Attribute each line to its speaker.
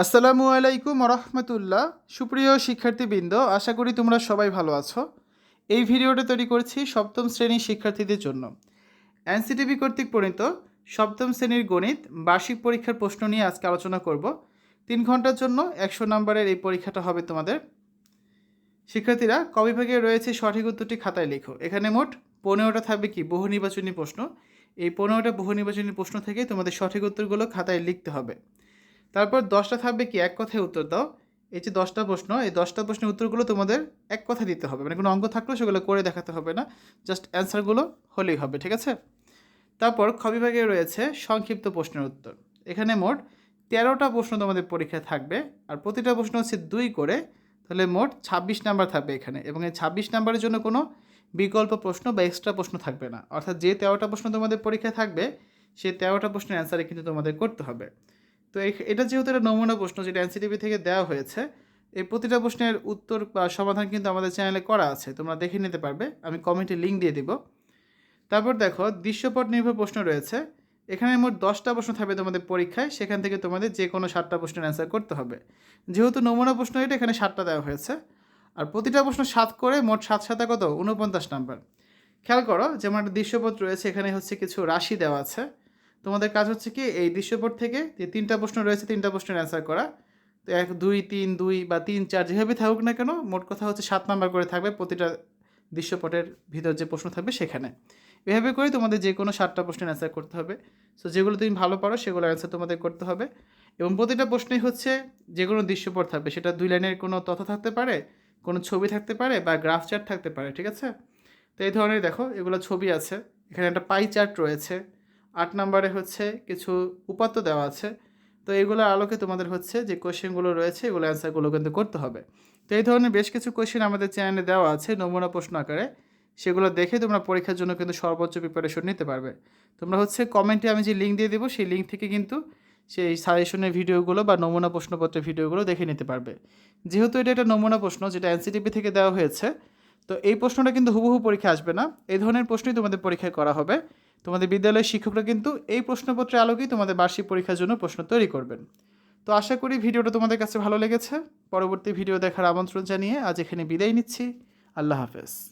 Speaker 1: আসসালামু আলাইকুম রহমতুল্লাহ সুপ্রিয় শিক্ষার্থীবৃন্দ, আশা করি তোমরা সবাই ভালো আছো। এই ভিডিওটা তৈরি করছি সপ্তম শ্রেণির শিক্ষার্থীদের জন্য। এনসিটিভি কর্তৃক প্রণীত সপ্তম শ্রেণির গণিত বার্ষিক পরীক্ষার প্রশ্ন নিয়ে আজকে আলোচনা করব। তিন ঘণ্টার জন্য একশো নম্বরের এই পরীক্ষাটা হবে তোমাদের। শিক্ষার্থীরা কবিভাগে রয়েছে সঠিক উত্তরটি খাতায় লেখো। এখানে মোট পনেরোটা থাকবে কি? বহু নির্বাচনী প্রশ্ন। এই পনেরোটা বহু নির্বাচনী প্রশ্ন থেকে তোমাদের সঠিক উত্তরগুলো খাতায় লিখতে হবে। তারপর দশটা থাকবে কি? এক কথায় উত্তর দাও। এই যে দশটা প্রশ্ন, এই দশটা প্রশ্নের উত্তরগুলো তোমাদের এক কথা দিতে হবে। মানে কোনো অঙ্ক থাকলেও সেগুলো করে দেখাতে হবে না। জাস্ট অ্যান্সারগুলো হলেই হবে, ঠিক আছে? তারপর খবিভাগে রয়েছে সংক্ষিপ্ত প্রশ্নের উত্তর। এখানে মোট তেরোটা প্রশ্ন তোমাদের পরীক্ষায় থাকবে। আর প্রতিটা প্রশ্ন হচ্ছে দুই করে। তাহলে মোট ছাব্বিশ নাম্বার থাকবে এখানে। এবং এই ছাব্বিশ নাম্বারের জন্য কোনো বিকল্প প্রশ্ন বা এক্সট্রা প্রশ্ন থাকবে না। অর্থাৎ যে তেরোটা প্রশ্ন তোমাদের পরীক্ষায় থাকবে সেই তেরোটা প্রশ্নের অ্যান্সারে কিন্তু তোমাদের করতে হবে। তো এটা যেহেতু একটা নমুনা প্রশ্ন যেটা এনসিটিভি থেকে দেওয়া হয়েছে, এই প্রতিটা প্রশ্নের উত্তর বা সমাধান কিন্তু আমাদের চ্যানেলে করা আছে, তোমরা দেখে নিতে পারবে, আমি কমেন্টে লিঙ্ক দিয়ে দিব। তারপর দেখো, দৃশ্যপট নির্ভর প্রশ্ন রয়েছে, এখানে মোট দশটা প্রশ্ন থাকবে তোমাদের পরীক্ষায়, সেখান থেকে তোমাদের যে কোনো সাতটা প্রশ্নের অ্যান্সার করতে হবে। যেহেতু নমুনা প্রশ্ন এটা, এখানে সাতটা দেওয়া হয়েছে, আর প্রতিটা প্রশ্ন সাত করে, মোট সাত সাতা কত? উনপঞ্চাশ নাম্বার। খেয়াল করো, যেমন একটা দৃশ্যপট রয়েছে, এখানে হচ্ছে কিছু রাশি দেওয়া আছে তোমাদের কাজ হচ্ছে কি, এই দৃশ্যপট থেকে যে তিনটা প্রশ্ন রয়েছে, তিনটা প্রশ্নের অ্যান্সার করা। তো এক, দুই, তিন, দুই বা তিন, চার যেভাবে থাকুক না কেন, মোট কথা হচ্ছে সাত নাম্বার করে থাকবে প্রতিটা দৃশ্যপটের ভিতর যে প্রশ্ন থাকবে সেখানে। এভাবে করে তোমাদের যে কোনো সাতটা প্রশ্নের অ্যান্সার করতে হবে। সো যেগুলো তুমি ভালো পারো, সেগুলো অ্যান্সার তোমাদের করতে হবে। এবং প্রতিটা প্রশ্নই হচ্ছে যে কোনো দৃশ্যপট থাকবে। সেটা দুই লাইনের কোনো তথ্য থাকতে পারে, কোনো ছবি থাকতে পারে বা গ্রাফ চার্ট থাকতে পারে, ঠিক আছে? তো এই ধরনের দেখো, এগুলো ছবি আছে। এখানে একটা পাই চার্ট রয়েছে। আট নম্বরে হচ্ছে কিছু উপাত্ত দেওয়া আছে। তো এগুলোর আলোকে তোমাদের হচ্ছে যে কোশ্চেনগুলো রয়েছে, এগুলো অ্যান্সারগুলো কিন্তু করতে হবে। তো এই ধরনের বেশ কিছু কোশ্চেন আমাদের চ্যানেলে দেওয়া আছে নমুনা প্রশ্ন আকারে। সেগুলো দেখে তোমরা পরীক্ষার জন্য কিন্তু সর্বোচ্চ প্রিপারেশন নিতে পারবে। তোমরা হচ্ছে কমেন্টে আমি যে লিঙ্ক দিয়ে দেবো, সেই লিঙ্ক থেকে কিন্তু সেই সাজেশনের ভিডিওগুলো বা নমুনা প্রশ্নপত্রের ভিডিওগুলো দেখে নিতে পারবে। যেহেতু এটা একটা নমুনা প্রশ্ন যেটা এনসিটিপি থেকে দেওয়া হয়েছে, তো এই প্রশ্নটা কিন্তু হুবহু পরীক্ষা আসবে না। এই ধরনের প্রশ্নই তোমাদের পরীক্ষায় করা হবে। তোমাদের বিদ্যালয়ের শিক্ষকরা কিন্তু এই প্রশ্নপত্রের আলোকেই তোমাদের বার্ষিক পরীক্ষার জন্য প্রশ্ন তৈরি করবেন। তো আশা করি ভিডিওটা তোমাদের কাছে ভালো লেগেছে। পরবর্তী ভিডিও দেখার আমন্ত্রণ জানিয়ে আজ এখানে বিদায় নিচ্ছি। আল্লাহ হাফেজ।